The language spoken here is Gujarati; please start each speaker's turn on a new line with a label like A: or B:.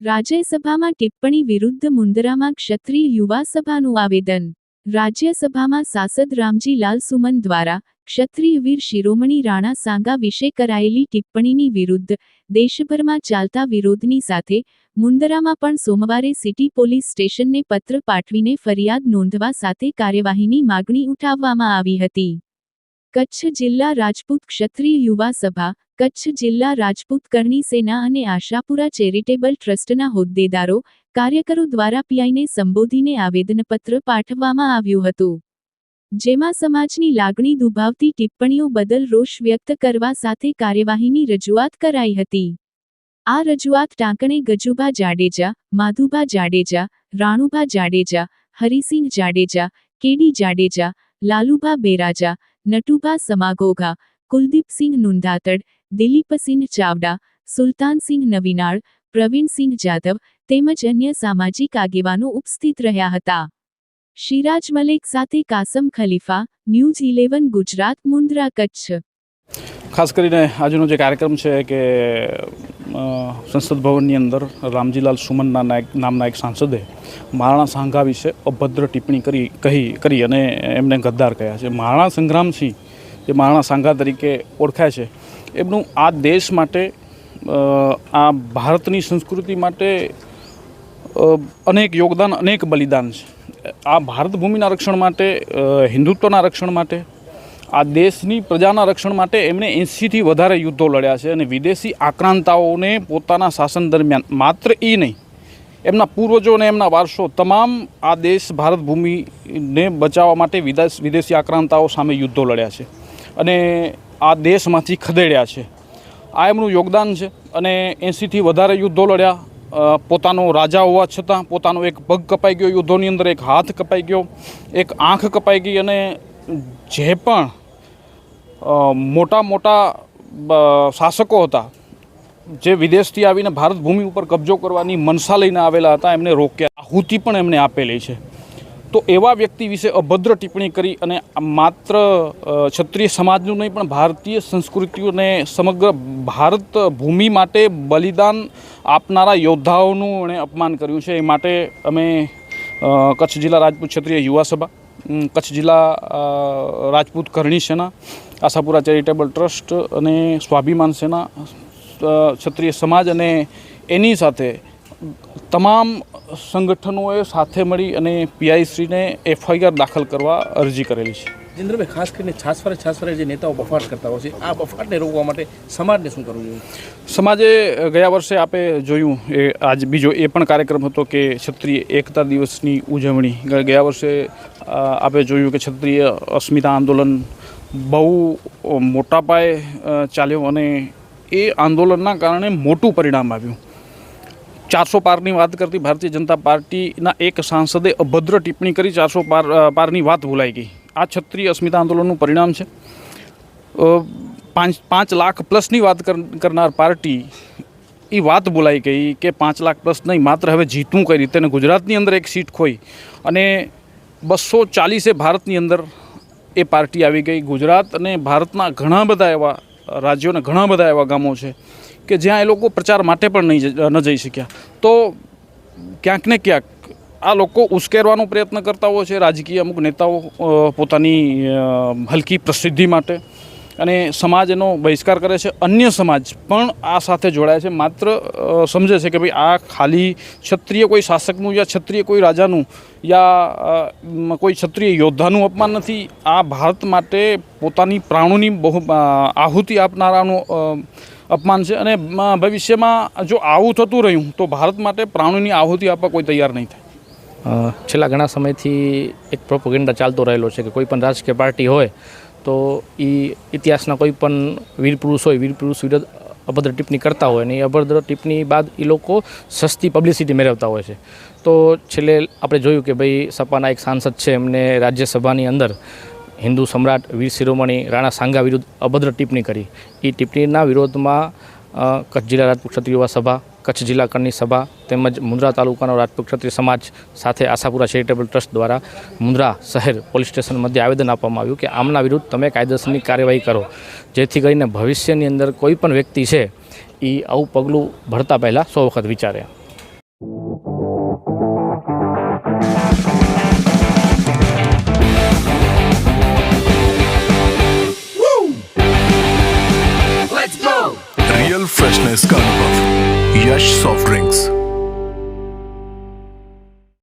A: રાજ્યસભામાં ટિપ્પણી વિરુદ્ધ મુંદરામાં ક્ષત્રિય યુવા સભાનું આવેદન. રાજ્યસભામાં સાંસદ રામજી લાલ સુમન દ્વારા ક્ષત્રિય વીર શિરોમણી રાણા સાંગા વિશે કરાયેલી ટિપ્પણીની વિરુદ્ધ દેશભરમાં ચાલતા વિરોધની સાથે મુંદરામાં પણ સોમવારે સિટી પોલીસ સ્ટેશનને પત્ર પાઠવીને ફરિયાદ નોંધવા સાથે કાર્યવાહીની માગણી ઉઠાવવામાં આવી હતી. કચ્છ જિલ્લા રાજપૂત ક્ષત્રિય યુવા સભા, કચ્છ જિલ્લા રાજપૂત કરણી સેના અને આશાપુરા ચેરિટેબલ ટ્રસ્ટના હોદ્દેદારો, કાર્યકરો દ્વારા પીઆઈને સંબોધીને આવેદનપત્ર પાઠવવામાં આવ્યું હતું. જેમાં સમાજની લાગણી દુભાવતી ટિપ્પણીઓ બદલ રોષ વ્યક્ત કરવા સાથે કાર્યવાહીની રજૂઆત કરાઈ હતી. આ રજૂઆત ટાંકણે ગજુભા જાડેજા, માધુભા જાડેજા, રાણુભા જાડેજા, હરિસિંહ જાડેજા, કેડી જાડેજા, લાલુભા બેરાજા, નટુભા સમાગોઘા, કુલદીપસિંહ નુંધાતડ, દિલીપસિંહ ચાવડા, સુલતાનસિંહ નવીનાળ, પ્રવીણસિંહ જાધવ તેમજ અન્ય સામાજિક આગેવાનો ઉપસ્થિત રહ્યા હતા. શિરાજ મલેક સાથે કાસમ ખલીફા, ન્યૂઝ ઇલેવન ગુજરાત, મુન્દ્રા, કચ્છ.
B: ખાસ કરીને આજનો જે કાર્યક્રમ છે કે સંસદ ભવનની અંદર રામજીલાલ સુમનના નાયક, નામના એક સાંસદે મહારાણા સાંઘા વિશે અભદ્ર ટિપ્પણી કરી, કહી, કરી અને એમને ગદ્દાર કહ્યા છે. મહારાણા સંગ્રામસિંહ, જે મહારાણા સાંઘા તરીકે ઓળખાય છે, એમનું આ દેશ માટે આ ભારતની સંસ્કૃતિ માટે અનેક યોગદાન, અનેક બલિદાન છે. આ ભારત ભૂમિના રક્ષણ માટે હિન્દુત્વના રક્ષણ માટે, આ દેશની પ્રજાના રક્ષણ માટે એમણે એંસીથી વધારે યુદ્ધો લડ્યા છે અને વિદેશી આક્રાંતાઓને પોતાના શાસન દરમિયાન માત્ર એ નહીં, એમના પૂર્વજો અને એમના વારસો તમામ આ દેશ ભારત ભૂમિને બચાવવા માટે વિદેશ, વિદેશી આક્રાંતાઓ સામે યુદ્ધો લડ્યા છે અને આ દેશમાંથી ખદેડ્યા છે. આ એમનું યોગદાન છે અને એંસીથી વધારે યુદ્ધો લડ્યા પોતાનો રાજા હોવા છતાં પોતાનો એક પગ કપાઈ ગયો, યુદ્ધોની અંદર એક હાથ કપાઈ ગયો, એક આંખ કપાઈ ગઈ અને જે પણ મોટા મોટા શાસકો હતા, જે વિદેશથી આવીને ભારત ભૂમિ ઉપર કબજો કરવાની મનસા લઈને આવેલા હતા, એમને રોક્યા, આહુતિ પણ એમને આપેલી છે. તો એવા વ્યક્તિ વિશે અભદ્ર ટિપ્પણી કરી અને માત્ર ક્ષત્રિય સમાજનું નહીં પણ ભારતીય સંસ્કૃતિઓને સમગ્ર ભારત ભૂમિ માટે બલિદાન આપનારા યોદ્ધાઓનું એણે અપમાન કર્યું છે. એ માટે અમે કચ્છ જિલ્લા રાજપૂત ક્ષત્રિય યુવા સભા કચ્છ જિલ્લા રાજપૂત કરણી સેના, આશાપુરા ચેરિટેબલ ટ્રસ્ટ અને સ્વાભિમાન સેના ક્ષત્રિય સમાજ અને એની સાથે તમામ સંગઠનોએ સાથે મળી અને પીઆઈસીને એફઆઈઆર દાખલ કરવા અરજી કરેલી છે.
C: જિન્દ્રભાઈ ખાસ કરીને છાસવારે છાસવારે જે નેતાઓ બફાટ કરતા હોય છે, આ બફાટને રોકવા માટે સમાજને શું કરવું જોઈએ?
B: સમાજે ગયા વર્ષે આપે જોયું એ આજ બીજો એ પણ કાર્યક્રમ હતો કે ક્ષત્રિય એકતા દિવસની ઉજવણી. ગયા વર્ષે આપે જોયું કે ક્ષત્રિય અસ્મિતા આંદોલન બહુ મોટા પાયે ચાલ્યો અને એ આંદોલનના કારણે મોટું પરિણામ આવ્યું. ચારસો પારની વાત કરતી ભારતીય જનતા પાર્ટીના એક સાંસદે અભદ્ર ટિપ્પણી કરી, ચારસો પાર પારની વાત ભૂલાઈ ગઈ. આ ક્ષત્રિય અસ્મિતા આંદોલનનું પરિણામ છે. પાંચ પાંચ લાખ પ્લસની વાત કરનાર પાર્ટી એ વાત બોલાઈ ગઈ કે પાંચ લાખ પ્લસ નહીં, માત્ર હવે જીતવું કઈ રીતે? અને ગુજરાતની અંદર એક સીટ ખોઈ અને બસો ચાલીસે ભારતની અંદર એ પાર્ટી આવી ગઈ. ગુજરાત અને ભારતના ઘણા બધા એવા રાજ્યોના ઘણા બધા એવા ગામો છે કે જ્યાં એ લોકો પ્રચાર માટે પણ નહીં ન જઈ શક્યા. તો ક્યાંક ને ક્યાંક આ લોકો ઉશ્કેરવાનો પ્રયત્ન કરતા હોય છે. રાજકીય અમુક નેતાઓ પોતાની હલકી પ્રસિદ્ધિ માટે. અને સમાજ એનો બહિષ્કાર કરે છે. અન્ય સમાજ પણ આ સાથે જોડાય છે. માત્ર સમજે છે કે ભાઈ આ ખાલી ક્ષત્રિય કોઈ શાસકનું યા ક્ષત્રિય કોઈ રાજાનું યા કોઈ ક્ષત્રિય યોદ્ધાનું અપમાન નથી. આ ભારત માટે પોતાની પ્રાણોની બહુ આહુતિ આપનારાનું અપમાન છે. અને ભવિષ્યમાં જો આવું થતું રહ્યું તો ભારત માટે પ્રાણોની આહુતિ આપવા કોઈ તૈયાર નહીં થાય.
C: છેલ્લા ઘણા સમયથી એક પ્રોપોગેન્ડા ચાલતો રહેલો છે કે કોઈ પણ રાજકીય પાર્ટી હોય, તો એ ઇતિહાસના કોઈ પણ વીર પુરુષ હોય, વીર પુરુષ વિરુદ્ધ અભદ્ર ટિપ્પણી કરતા હોય અને એ અભદ્ર ટિપ્પણી બાદ એ લોકો સસ્તી પબ્લિસિટી મેળવતા હોય છે. તો છેલ્લે આપણે જોયું કે ભાઈ સપાના એક સાંસદ છે એમને રાજ્યસભાની અંદર હિન્દુ સમ્રાટ વીર શિરોમણી રાણા સાંગા વિરુદ્ધ અભદ્ર ટિપ્પણી કરી. એ ટિપ્પણીના વિરોધમાં કચ્છ જિલ્લા રાજપૂત ક્ષત્રિય યુવા સભા, કચ્છ જિલ્લા કરની સભા તેમજ મુન્દ્રા તાલુકાનો રાજપૂત ક્ષત્રિય સમાજ સાથે આશાપુરા ચેરિટેબલ ટ્રસ્ટ દ્વારા મુન્દ્રા શહેર પોલીસ સ્ટેશન મધ્યે આવેદન આપવામાં આવ્યું કે આમના વિરુદ્ધ તમે કાયદેસરની કાર્યવાહી કરો. જેથી કરીને ભવિષ્યની અંદર કોઈ પણ વ્યક્તિ છે એ આવું પગલું ભરતા પહેલાં સો વખત વિચારે.
D: Dennis Yash Soft Drinks.